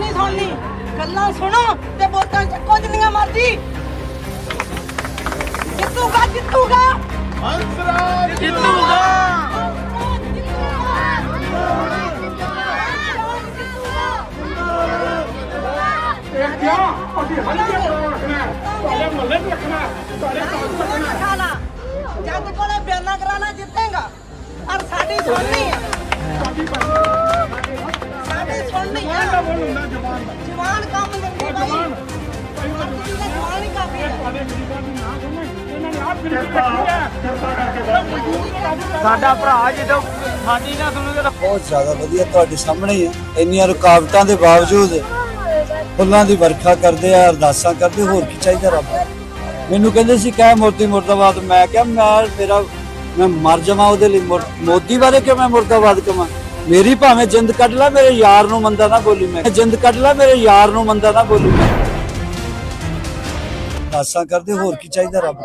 ਗੱਲਾਂ ਸੁਣੋ ਤੇ ਵੋਟਾਂ ਚੱਕੋ ਜਿੰਨੀਆਂ ਮਰਜ਼ੀ ਜਿੱਤੂਗਾ ਜਿੱਤੂਗਾ। ਹੰਸਰਾਜ। ਇਹ ਕਿਆ ਅਸੀਂ ਹਲਕੇ ਕੋਲ ਰੱਖਣਾ ਤੁਹਾਡੇ ਮਹੱਲੇ 'ਚ ਰੱਖਣਾ ਤੁਹਾਡੇ 'ਚ ਰੱਖਣਾ ਜੱਜ ਕੋਲੇ ਬਿਆਨਾ ਕਰਾਣਾ ਜਿੱਤੇਗਾ। ਔਰ ਸਾਡੀ ਸੁਣਨੀ ਹੈ। ਸਾਡੀ ਸਾਡਾ ਭਰਾ ਜਦੋਂ ਸਾਡੀ ਨਾ ਸੁਣੋਗੇ ਤਾਂ ਬਹੁਤ ਜ਼ਿਆਦਾ ਵਧੀਆ ਤੁਹਾਡੇ ਸਾਹਮਣੇ ਹੀ ਹੈ। ਇੰਨੀਆਂ ਰੁਕਾਵਟਾਂ ਦੇ ਬਾਵਜੂਦ ਫੁੱਲਾਂ ਦੀ ਵਰਖਾ ਕਰਦੇ ਆ, ਅਰਦਾਸਾਂ ਕਰਦੇ, ਹੋਰ ਕੀ ਚਾਹੀਦਾ ਰੱਬ? ਮੈਨੂੰ ਕਹਿੰਦੇ ਸੀ, ਕਹਿ ਮੋਦੀ ਮੁਰਦਾਬਾਦ। ਮੈਂ ਕਿਹਾ, ਮੈਂ ਮੇਰਾ, ਮੈਂ ਮਰ ਜਾਵਾਂ ਉਹਦੇ ਲਈ। ਮੋਦੀ ਬਾਰੇ ਕਿ ਮੈਂ ਮੁਰਦਾਬਾਦ ਕਵਾਂ? ਮੇਰੀ ਭਾਵੇਂ ਜਿੰਦ ਕੱਢ ਲੈ, ਮੇਰੇ ਯਾਰ ਨੂੰ ਮੰਦਾ ਨਾ ਬੋਲੀ ਮੈਂ। ਜਿੰਦ ਕੱਢ ਲੈ, ਮੇਰੇ ਯਾਰ ਨੂੰ ਮੰਦਾ ਨਾ ਬੋਲੀ ਮੈਂ। ਅਰਦਾਸਾਂ ਕਰਦੇ, ਹੋਰ ਕੀ ਚਾਹੀਦਾ ਰੱਬ?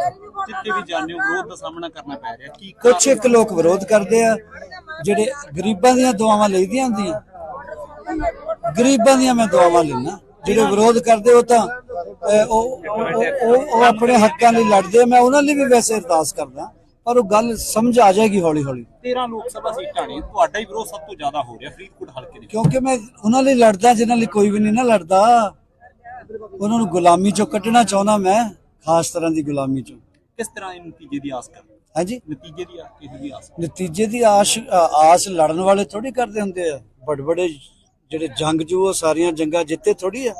ਜਿੱਤੇ ਵੀ ਜਾਣਿਓ ਵਿਰੋਧ ਦਾ ਸਾਹਮਣਾ ਕਰਨਾ ਪੈ ਰਿਹਾ। ਕੀ ਕੁਛ ਇੱਕ ਲੋਕ ਵਿਰੋਧ ਕਰਦੇ ਆ ਜਿਹੜੇ ਗਰੀਬਾਂ ਦੀਆਂ ਦੁਆਵਾਂ ਲਈਦੀਆਂ ਹੁੰਦੀਆਂ। ਗਰੀਬਾਂ ਦੀਆਂ ਮੈਂ ਦੁਆਵਾਂ ਲੈਣਾ ਜਿਹੜੇ ਵਿਰੋਧ ਕਰਦੇ ਉਹ ਤਾਂ ਉਹ ਉਹ- ਆਪਣੇ ਹੱਕਾਂ ਲਈ ਲੜਦੇ ਆ। ਮੈਂ ਉਹਨਾਂ ਲਈ ਵੀ ਵੈਸੇ ਅਰਦਾਸ ਕਰਦਾ ਪਰ ਉਹ ਗੱਲ ਸਮਝ ਆ ਜਾਏਗੀ ਹੌਲੀ ਹੌਲੀ 13 ਲੋਕ ਸਭਾ ਸੀਟਾਂ ਨੇ ਤੁਹਾਡਾ ਹੀ ਵਿਰੋਧ ਸਭ ਤੋਂ ਜ਼ਿਆਦਾ ਹੋ ਰਿਹਾ ਫਰੀਦਕੋਟ ਹਲਕੇ ਦੇ। ਕਿਉਂਕਿ ਮੈਂ ਉਹਨਾਂ ਲਈ ਲੜਦਾ ਜਿਨ੍ਹਾਂ ਲਈ ਕੋਈ ਵੀ ਨਹੀਂ ਨਾ ਲੜਦਾ। ਉਹਨਾਂ ਨੂੰ ਗੁਲਾਮੀ ਚੋਂ ਕੱਢਣਾ ਚਾਹੁੰਦਾ ਮੈਂ ਖਾਸ ਤਰ੍ਹਾਂ ਦੀ ਗੁਲਾਮੀ ਚੋਂ। ਕਿਸ ਤਰ੍ਹਾਂ ਇਹ ਨਤੀਜੇ ਦੀ ਆਸ ਕਰ ਹਾਂਜੀ। ਨਤੀਜੇ ਦੀ ਆ- ਕਿਸੇ ਦੀ ਆਸ? ਨਤੀਜੇ ਦੀ ਆਸ਼ ਆਸ ਲੜਨ ਵਾਲੇ ਥੋੜੀ ਕਰਦੇ ਹੁੰਦੇ ਆ। ਬੜੇ ਬੜੇ ਜਿਹੜੇ ਜੰਗਜੂ ਉਹ ਸਾਰੀਆਂ ਜੰਗਾਂ ਜਿੱਤੇ ਥੋੜੀ ਆ।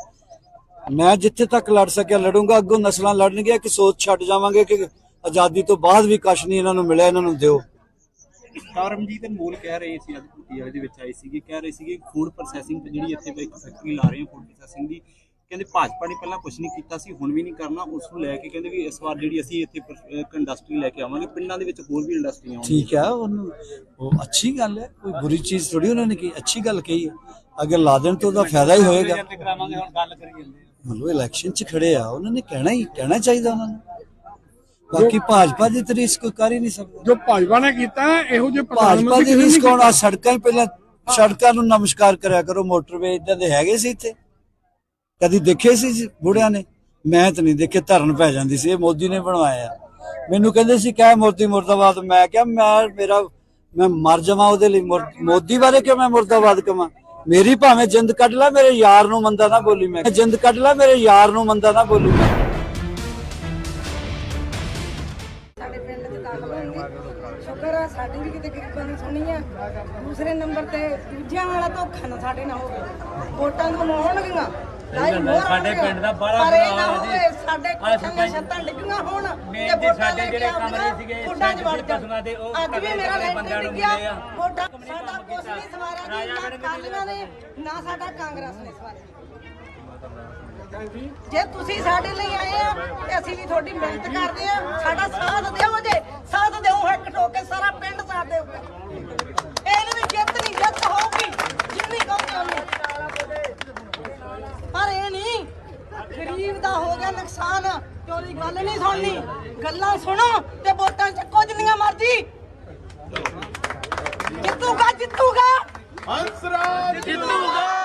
ਮੈਂ ਜਿੱਥੇ ਤੱਕ ਲੜ ਸਕਿਆ ਲੜੂੰਗਾ ਅੱਗੋਂ ਨਸਲਾਂ ਲੜਨਗੀਆਂ ਕਿ ਸੋਚ ਛੱਡ ਜਾਵਾਂਗੇ ਕਿ ਆਜ਼ਾਦੀ ਤੋਂ ਬਾਅਦ ਵੀ ਕੁਛ ਨਹੀਂ ਇਹਨਾਂ ਨੂੰ ਮਿਲਿਆ ਇਹਨਾਂ ਨੂੰ ਦਿਓ। ਕਰਮਜੀਤ ਅਨਮੋਲ ਕਹਿ ਰਹੇ ਸੀ ਅੱਜ ਪਟਿਆਲੇ ਦੇ ਵਿੱਚ ਆਏ ਸੀਗੇ ਕਹਿ ਰਹੇ ਸੀਗੇ ਫੂਡ ਪ੍ਰੋਸੈਸਿੰਗ ਤੇ ਜਿਹੜੀ ਇੱਥੇ ਇੱਕ ਫੈਕਟਰੀ ਲਾ ਰਹੇ ਆ ਫੂਡ ਪ੍ਰੋਸੈਸਿੰਗ ਦੀ ਕਹਿੰਦੇ ਭਾਜਪਾ ਨੇ ਪਹਿਲਾਂ ਕੁਝ ਨਹੀਂ ਕੀਤਾ ਸੀ ਹੁਣ ਵੀ ਨਹੀਂ ਕਰਨਾ। ਉਸ ਨੂੰ ਲੈ ਕੇ ਕਹਿੰਦੇ ਵੀ ਇਸ ਵਾਰ ਜਿਹੜੀ ਅਸੀਂ ਇੱਥੇ ਇੰਡਸਟਰੀ ਲੈ ਕੇ ਆਵਾਂਗੇ। ਪਿੰਡਾਂ ਦੇ ਵਿੱਚ ਹੋਰ ਵੀ ਇੰਡਸਟਰੀਆਂ ਆਉਣਗੀਆਂ। ਠੀਕ ਹੈ ਉਹਨੂੰ ਉਹ ਅੱਛੀ ਗੱਲ ਹੈ ਕੋਈ ਬੁਰੀ ਚੀਜ਼ ਥੋੜੀ ਉਹਨਾਂ ਨੇ ਕੀ ਅੱਛੀ ਗੱਲ ਕਹੀ ਹੈ। ਅਗਰ ਲਾ ਦੇਣ ਤਾਂ ਉਹਦਾ ਫਾਇਦਾ ਹੀ ਹੋਏਗਾ। ਆ। ਮਤਲਬ ਇਲੈਕਸ਼ਨ 'ਚ ਖੜੇ ਆ ਉਹਨਾਂ ਨੇ ਕਹਿਣਾ ਹੀ ਕਹਿਣਾ ਚਾਹੀਦਾ ਉਹਨਾਂ ਨੂੰ। ਬਾਕੀ ਭਾਜਪਾ ਦੀ ਤਰੀਸ ਕੋਈ ਕਰ ਹੀ ਨਹੀਂ ਸਕਦਾ। ਜੋ ਭਾਜਪਾ ਨੇ ਕੀਤਾ ਇਹੋ ਜਿਹੇ ਭਾਜਪਾ ਦੀ ਕਿਸੇ ਨੇ ਰੀਸ ਨਹੀਂ ਕੌਣ ਆ ਸੜਕਾਂ ਹੀ ਪਹਿਲਾਂ ਸੜਕਾਂ ਨੂੰ ਨਮਸਕਾਰ ਕਰਿਆ ਕਰੋ ਮੋਟਰਵੇ ਇਦਾਂ ਦੇ ਹੈਗੇ ਸੀ ਇੱਥੇ। ਕਦੀ ਦੇਖੇ ਸੀ ਬੁੜਿਆਂ ਨੇ? ਮੈਂ ਤਾਂ ਨਹੀਂ ਦੇਖੇ, ਧਰਨ ਪੈ ਜਾਂਦੀ ਸੀ, ਇਹ ਮੋਦੀ ਨੇ ਬਣਵਾਇਆ। ਮੈਨੂੰ ਕਹਿੰਦੇ ਸੀ, ਕਹਿ ਮੋਦੀ ਮੁਰਦਾਬਾਦ। ਮੈਂ ਕਿਹਾ, ਮੈਂ ਮੇਰਾ, ਮੈਂ ਮਰ ਜਾਵਾਂ ਉਹਦੇ ਲਈ। ਮੋਦੀ ਬਾਰੇ ਕਿਉਂ ਮੈਂ ਮੁਰਦਾਬਾਦ ਕਵਾਂ? ਮੇਰੀ ਭਾਵੇਂ ਜਿੰਦ ਕੱਢ ਲੈ, ਮੇਰੇ ਯਾਰ ਨੂੰ ਮੰਦਾ ਨਾ ਬੋਲੀ ਮੈਂ। ਜਿੰਦ ਕੱਢ ਲੈ, ਮੇਰੇ ਯਾਰ ਨੂੰ ਮੰਦਾ ਨਾ ਬੋਲੀ ਮੈਂ। ਸ਼ੁਕਰ ਆ, ਸਾਡੀ ਵੀ ਕਿਤੇ ਗਰੀਬਾਂ ਦੀ ਸੁਣੀ ਆ। ਦੂਸਰੇ ਨੰਬਰ ਤੇ ਦੂਜਿਆਂ ਵਾਲਾ ਧੋਖਾ ਨਾ ਸਾਡੇ ਨਾਲ ਹੋਵੇ। ਵੋਟਾਂ ਕਮਾਉਣਗੀਆਂ ਲਾਈ ਮੋਹਰ ਸਾਡੇ। ਪਿੰਡ ਦਾ ਬੜਾ ਪਰ ਇਹ ਨਾ ਬੁਰਾ ਹਾਲ ਹੋਵੇ ਸਾਡੇ ਕੋਠਾਂ ਛੱਤਾਂ ਡਿੱਗੀਆਂ ਹੋਣ ਮੇਨ ਤੇ ਸਾਡੇ ਲੈ ਕੇ ਜਿਹੜੇ ਕਮਰੇ ਸੀਗੇ, 'ਚ ਵੜ। ਪਸ਼ੂਆਂ ਦੇ, ਉਹ ਅੱਜ ਵੀ ਮੇਰਾ ਲੈਂਟਰ ਡਿੱਗਿਆ। ਵੋਟਾਂ ਸਾਡਾ ਕੁਛ ਨਹੀਂ ਸਵਾਰਿਆ ਜੀ ਨਾ ਕਾਲੀਆਂ ਨੇ ਨਾ ਸਾਡਾ ਕਾਂਗਰਸ ਨੇ ਸਵਾਰਿਆ ਜੇ ਤੁਸੀਂ ਸਾਡੇ ਲਈ ਆਏ ਆ ਤੇ ਅਸੀਂ ਵੀ ਤੁਹਾਡੀ ਮਿਹਨਤ ਕਰਦੇ ਆ ਸਾਡਾ ਸਾਥ ਦਿਓ ਜੇ ਸਾਥ ਦਿਓ ਇੱਕ ਠੋਕੇ ਸਾਰਾ ਪਿੰਡ ਸਾਥ ਦਿਓ ਇਹਨੂੰ ਵੀ ਜਿੱਤ ਨਹੀਂ ਜਿੱਤ ਹੋਊਗੀ ਜਿੰਨੀ ਕਹੋਗੇ ਉਨੀ ਪਰ ਇਹ ਨਹੀਂ ਗਰੀਬ ਦਾ ਹੋ ਗਿਆ ਨੁਕਸਾਨ ਤੇ ਉਹਦੀ ਗੱਲ ਨਹੀਂ ਸੁਣਨੀ। ਗੱਲਾਂ ਸੁਣੋ ਤੇ ਵੋਟਾਂ ਚੱਕੋ ਜਿੰਨੀਆਂ ਮਰਜ਼ੀ। ਜਿੱਤੂਗਾ ਜਿੱਤੂਗਾ। ਹੰਸਰਾਜ ਜਿੱਤੂਗਾ।